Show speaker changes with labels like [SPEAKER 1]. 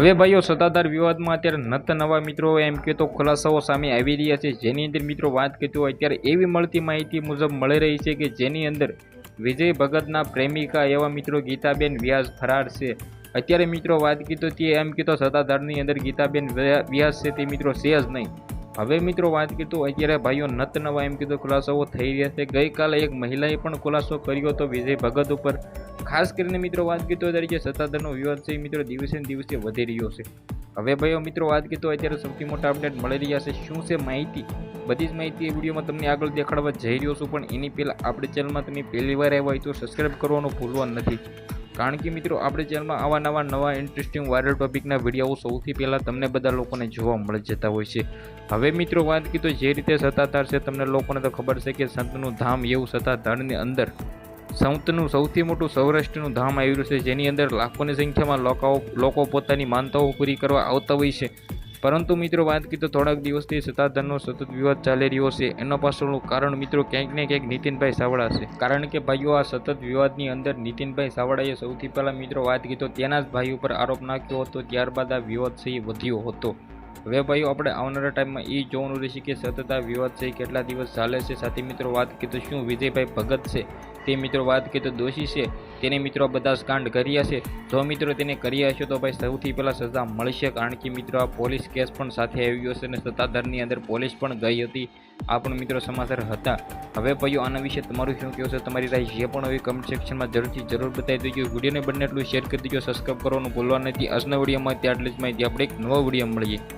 [SPEAKER 1] હવે ભાઈઓ, સત્તાધાર વિવાદમાં અત્યારે નત નવા મિત્રો એમ કે તો ખુલાસાઓ સામે આવી રહ્યા છે. જેની અંદર મિત્રો વાત કરતી હોય અત્યારે એવી મળતી માહિતી મુજબ મળી રહી છે કે જેની અંદર વિજય ભગતના પ્રેમિકા એવા મિત્રો ગીતાબેન વ્યાસ ફરાર છે. અત્યારે મિત્રો વાત કીધો તે એમ કીધો સત્તાધારની અંદર ગીતાબેન વ્યાસ છે તે મિત્રો છે જ નહીં. હવે મિત્રો વાત કીધું અત્યારે ભાઈઓ નત નવા એમ કીધું ખુલાસાઓ થઈ રહ્યા છે. ગઈકાલે એક મહિલાએ પણ ખુલાસો કર્યો હતો વિજય ભગત ઉપર ખાસ કરીને મિત્રો વાત કીધો તરીકે સત્તાધારનો વિવાદ છે મિત્રો દિવસે દિવસે વધી રહ્યો છે. હવે ભાઈઓ મિત્રો વાત કીધો અત્યારે સૌથી મોટા અપડેટ મળી રહ્યા છે. શું છે માહિતી? બધી જ માહિતી એ વિડીયોમાં તમને આગળ દેખાડવા જઈ રહ્યો છું, પણ એની પહેલાં આપણી ચેનલમાં તમે પહેલી વાર આવ્યા હોય તો સબસ્ક્રાઈબ કરવાનું ભૂલવા નથી. કારણ કે મિત્રો આપણી ચેનલમાં આવા નવા નવા ઇન્ટરેસ્ટિંગ વાયરલ ટોપિકના વીડિયો સૌથી પહેલાં તમને બધા લોકોને જોવા મળી જતા હોય છે. હવે મિત્રો વાત કીધું જે રીતે સત્તાધાર છે તમને લોકોને તો ખબર છે કે સંતનું ધામ એવું સત્તાધારની અંદર સંતનું સૌથી મોટું સૌરાષ્ટ્રનું ધામ આવેલું છે. જેની અંદર લાખોની સંખ્યામાં લોકો લોકો પોતાની માનતાઓ પૂરી કરવા આવતા હોય છે. પરંતુ મિત્રો, વાત કીધું થોડાક દિવસથી સત્તાધારનો સતત વિવાદ ચાલી રહ્યો છે. એના પાછળનું કારણ મિત્રો ક્યાંક ને ક્યાંક નીતિનભાઈ સાવડા છે. કારણ કે ભાઈઓ, આ સતત વિવાદની અંદર નીતિનભાઈ સાવડાએ સૌથી પહેલાં મિત્રો વાત કીધો તેના જ ભાઈ ઉપર આરોપ નાખ્યો હતો. ત્યારબાદ આ વિવાદ છે વધ્યો હતો. હવે ભાઈઓ, આપણે આવનારા ટાઈમમાં એ જોવાનું રહેશે કે સતત વિવાદ છે, કેટલા દિવસ ચાલે છે. સાથે મિત્રો, વાત કીધું શું વિજયભાઈ ભગત છે? તે મિત્રો, વાત કીધું દોષી છે. તેને મિત્રો બધા જ કાંડ કર્યા છે. જો મિત્રો તેને કર્યા હશે, તો ભાઈ સૌથી પહેલાં સજા મળશે, કારણ કે મિત્રો, આ પોલીસ કેસ પણ સાથે આવ્યો છે અને સત્તાધારની અંદર પોલીસ પણ ગઈ હતી. આ પણ મિત્રો સમાચાર હતા. હવે ભાઈઓ, આના વિશે તમારું શું કહેવું છે? તમારી રાય જે પણ હોય કમેન્ટ સેક્શનમાં જરૂરથી જરૂર બતાવી દેજો. વિડીયોને બંને એટલું શેર કરી દેજો. સબસ્ક્રાઈબ કરવાનું ભૂલવા નથી. આજના વિડીયોમાં ત્યાં એટલે જ માહિતી આપણે એક નવા વીડિયો મળીએ.